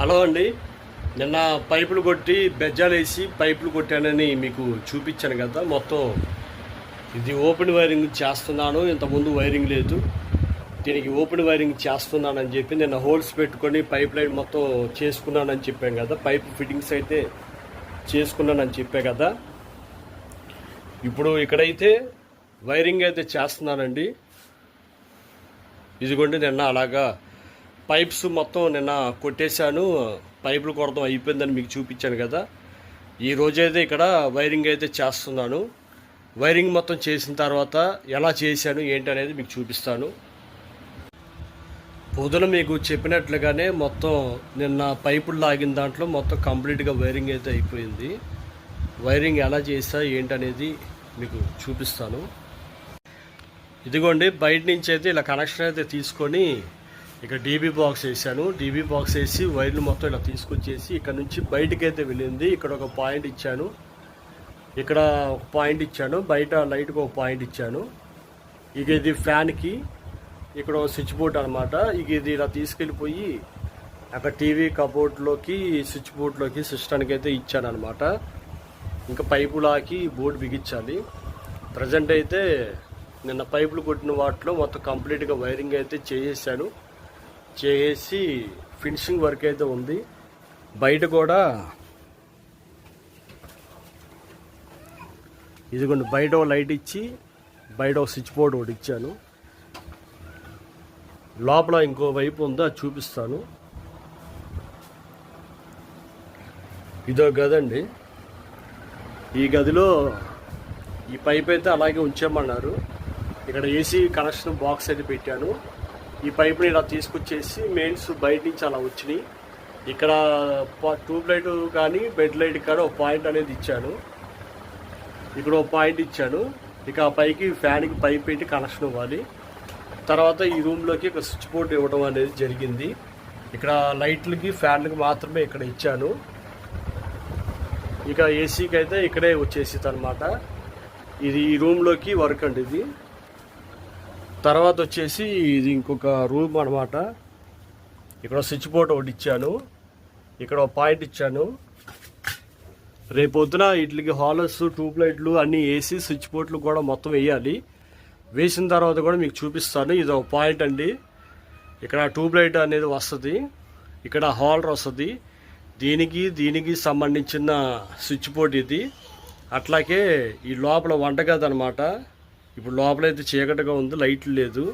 Hello అండి. నిన్న పైపులు కొట్టి బెజ్జాలు వేసి పైపులు కొట్టానని మీకు చూపించాను కదా. మొత్తం ఇది ఓపెన్ వైరింగ్ చేస్తున్నాను. ఇంతకుముందు వైరింగ్ లేదు. దీనికి ఓపెన్ వైరింగ్ చేస్తున్నానని చెప్పి నిన్న హోల్స్ పెట్టుకొని పైప్ లైన్ మొత్తం చేసుకున్నానని చెప్పాను కదా. పైప్ ఫిట్టింగ్స్ అయితే చేసుకున్నానని చెప్పా కదా. ఇప్పుడు ఇక్కడైతే వైరింగ్ అయితే చేస్తున్నానండి. ఇదిగోండి నిన్న అలాగా పైప్స్ మొత్తం నిన్న కొట్టేశాను. పైపులు కొడతాం అయిపోయిందని మీకు చూపించాను కదా. ఈ రోజైతే ఇక్కడ వైరింగ్ అయితే చేస్తున్నాను. వైరింగ్ మొత్తం చేసిన తర్వాత ఎలా చేశాను ఏంటి అనేది మీకు చూపిస్తాను. పొద్దున మీకు చెప్పినట్లుగానే మొత్తం నిన్న పైపులు లాగిన దాంట్లో మొత్తం కంప్లీట్గా వైరింగ్ అయితే అయిపోయింది. వైరింగ్ ఎలా చేసా ఏంటనేది మీకు చూపిస్తాను. ఇదిగోండి బయట నుంచి అయితే ఇలా కనెక్షన్ అయితే తీసుకొని ఇక్కడ డీబీ బాక్స్ వేసాను డీబీ బాక్స్ వేసి వైర్లు మొత్తం ఇలా తీసుకొచ్చేసి ఇక్కడ నుంచి బయటకి అయితే వెళ్ళింది. ఇక్కడ ఒక పాయింట్ ఇచ్చాను. ఇక్కడ ఒక పాయింట్ ఇచ్చాను. బయట లైట్కి ఒక పాయింట్ ఇచ్చాను. ఇక ఇది ఫ్యాన్కి ఇక్కడ ఒక స్విచ్ బోర్డ్ అనమాట ఇక ఇది ఇలా తీసుకెళ్ళిపోయి అక్కడ టీవీ కబోర్డ్లోకి స్విచ్ బోర్డ్లోకి సిస్టానికి అయితే ఇచ్చాను అనమాట ఇంకా పైపులాకి బోర్డు బిగించాలి. ప్రజెంట్ అయితే నిన్న పైపులు కొట్టిన వాటిలో మొత్తం కంప్లీట్గా వైరింగ్ అయితే చేసేసాను. చేసి ఫినిషింగ్ వర్క్ అయితే ఉంది. బయట కూడా ఇదిగోండి బయట లైట్ ఇచ్చి బయట ఒక స్విచ్ బోర్డ్ ఒకటి ఇచ్చాను. లోపల ఇంకో వైపు ఉందో అది చూపిస్తాను. ఇదో గదండి ఈ గదిలో ఈ పైప్ అయితే అలాగే ఉంచామన్నారు ఇక్కడ ఏసీ కనెక్షన్ బాక్స్ అయితే పెట్టాను. ఈ పైప్ని ఇలా తీసుకొచ్చేసి మెయిన్స్ బయట నుంచి అలా వచ్చినాయి. ఇక్కడ ట్యూబ్ లైట్ కానీ బెడ్ లైట్ కానీ ఒక పాయింట్ అనేది ఇచ్చాను. ఇక్కడ ఒక పాయింట్ ఇచ్చాను. ఇక ఆ పైకి ఫ్యాన్కి పైప్ పెట్టి కనెక్షన్ ఇవ్వాలి తర్వాత ఈ రూమ్లోకి ఒక స్విచ్ బోర్డ్ ఇవ్వడం అనేది జరిగింది. ఇక్కడ లైట్లకి ఫ్యాన్లకి మాత్రమే ఇక్కడ ఇచ్చాను. ఇక ఏసీకి అయితే ఇక్కడే వచ్చేసింది అనమాట ఇది ఈ రూమ్లోకి వర్క్ అండి ఇది. తర్వాత వచ్చేసి ఇది ఇంకొక రూమ్ అనమాట ఇక్కడ స్విచ్ బోర్డ్ ఒకటి ఇచ్చాను. ఇక్కడ ఒక పాయింట్ ఇచ్చాను. రేపు పొద్దున వీటికి హాలర్స్ ట్యూబ్ లైట్లు అన్నీ వేసి స్విచ్ బోర్డులు కూడా మొత్తం వేయాలి. వేసిన తర్వాత కూడా మీకు చూపిస్తాను. ఇది ఒక పాయింట్ అండి. ఇక్కడ ట్యూబ్ లైట్ అనేది వస్తుంది. ఇక్కడ హాలర్ వస్తుంది. దీనికి దీనికి సంబంధించిన స్విచ్ బోర్డ్ ఇది. అట్లాగే ఈ లోపల వంటగది అనమాట ఇప్పుడు లోపల అయితే చీకటిగా ఉంది లైట్లు లేదు.